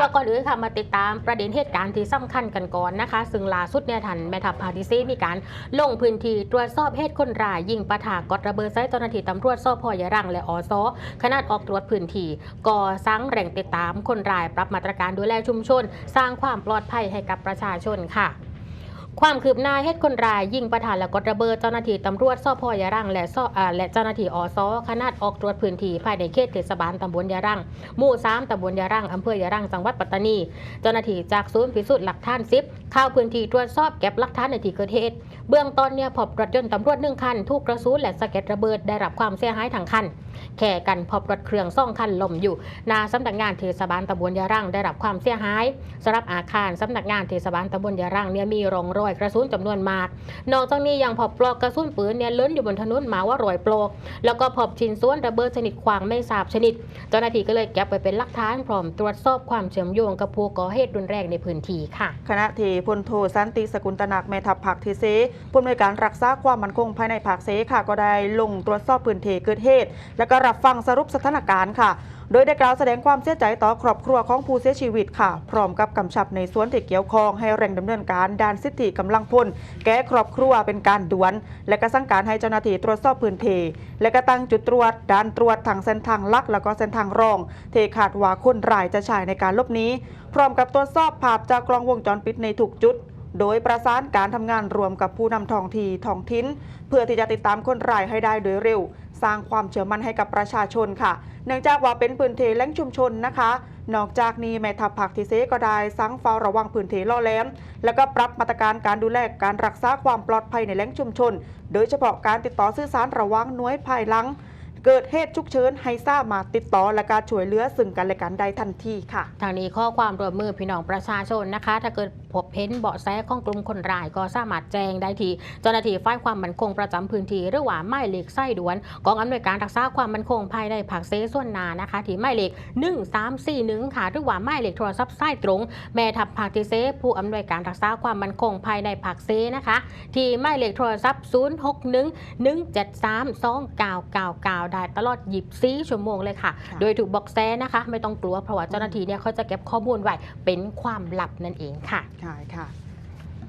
ว่าก่อนอื่นค่ะมาติดตามประเด็นเหตุการณ์ที่สำคัญกันก่อนนะคะ ซึ่งล่าสุดเนี่ยทันแม่ทัพพาดิซีมีการลงพื้นที่ตรวจสอบเหตุคนร้ายยิงปะทะกดระเบิดใส่เจ้าหน้าที่ตำรวจสพยะรังและอสขนาดออกตรวจพื้นที่ก่อสร้างแหล่งติดตามคนร้ายปรับมาตรการดูแลชุมชน สร้างความปลอดภัยให้กับประชาชนค่ะ ความคืบหน้าเหตุคนร้ายยิงประธานและกดระเบิดเจ้าหน้าที่ตำรวจสพยะรังและสอและเจ้าหน้าที่อสขนาดออกตรวจพื้นที่ภายในเขตเทศบาลตำบลยะรังหมู่3ตำบลยะรังอำเภอยะรังจังหวัดปัตตานี เจ้าหน้าที่จากศูนย์พิสูจน์หลักฐานซิปเข้าพื้นที่ตรวจสอบเก็บหลักฐานในที่เกิดเหตุเบื้องต้นเนี่ยพบรถยนต์ตำรวจหนึ่งคันถูกกระสุนและสะเก็ดระเบิดได้รับความเสียหายทั้งคันแข่กันพบรถเครื่องซ่องคันล่มอยู่หนาสำนักงานเทศบาลตำบลยะรังได้รับความเสียหายสำหรับอาคารสำนักงานเทศบาลตำบลยะรังเนี่ยมีรองรอยกระสุนจำนวนมาก นอกจากนี้ยังพบปลอกกระสุนปืนเนี่ยล้นอยู่บนถนนหมาว่ารอยปลอก แล้วก็พบชิ้นส่วนระเบิดชนิดขวางไม่ทราบชนิด เจ้าหน้าที่ก็เลยเก็บไปเป็นหลักฐานพร้อมตรวจสอบความเชื่อมโยงกับผู้ก่อเหตุรุนแรงในพื้นที่ค่ะ คณะที่พลโทสันติสกุลตนักแม่ทัพภาคที่เซผู้อำนวยการรักษาความมั่นคงภายในภาคเซค่ะก็ได้ลงตรวจสอบพื้นที่เกิดเหตุ และก็รับฟังสรุปสถานการณ์ค่ะ โดยได้กล่าวแสดงความเสียใจต่อครอบครัวของผู้เสียชีวิตค่ะ พร้อมกับกำชับในส่วนที่เกี่ยวข้องให้เร่งดำเนินการด้านสิทธิกำลังพลแก้ครอบครัวเป็นการด่วน และก็สั่งการให้เจ้าหน้าที่ตรวจสอบพื้นที่และก็ตั้งจุดตรวจด่านตรวจทางเส้นทางลัก แล้วก็เส้นทางรองเทคาดว่าคนร้ายจะใช้ในการลบนี้ พร้อมกับตรวจสอบภาพจากกล้องวงจรปิดในทุกจุด โดยประสานการทำงานรวมกับผู้นำท้องที่ท้องถิ่นเพื่อที่จะติดตามคนร้ายให้ได้โดยเร็ว สร้างความเชื่อมั่นให้กับประชาชนค่ะ เนื่องจากว่าเป็นพื้นที่แหล่งชุมชนนะคะ นอกจากนี้แม่ทัพภาคที่เซก็ได้สั่งเฝ้าระวังพื้นที่ล่อแหลม แล้วก็ปรับมาตรการการดูแลการรักษาความปลอดภัยในแหล่งชุมชน โดยเฉพาะการติดต่อสื่อสารระวังหน่วยภายหลัง เกิดเหตุฉุกเฉินให้ทราบมาติดต่อและการช่วยเหลือซึ่งกันและกันได้ทันทีค่ะ ทางนี้ข้อความรวมมือพี่น้องประชาชนนะคะ ถ้าเกิดพบเห็นเบาะแสของกลุ่มคนร้ายก็สามารถแจ้งได้ที่เจ้าหน้าที่ฝ่ายความมั่นคงประจำพื้นที่หรือว่าหมายเลขไส้ด่วนกองอำนวยการรักษาความมั่นคงภายในผักเซส่วนนานะคะ ที่หมายเลข1341ค่ะหรือว่าหมายเลขโทรศัพท์ไส้ตรง แม่ทัพภาคที่เซผู้อำนวยการรักษาความมั่นคงภายในผักเซนะคะ ที่หมายเลขโทรศัพท์ 0611732999ได้ตลอด 24 ชั่วโมงเลยค่ะค่ะ โดยถูกบอกแซนะคะ ไม่ต้องกลัวเพราะว่าเจ้าหน้าที่เนี่ยเขาจะเก็บข้อมูลไว้เป็นความลับนั่นเองค่ะ ใช่ค่ะ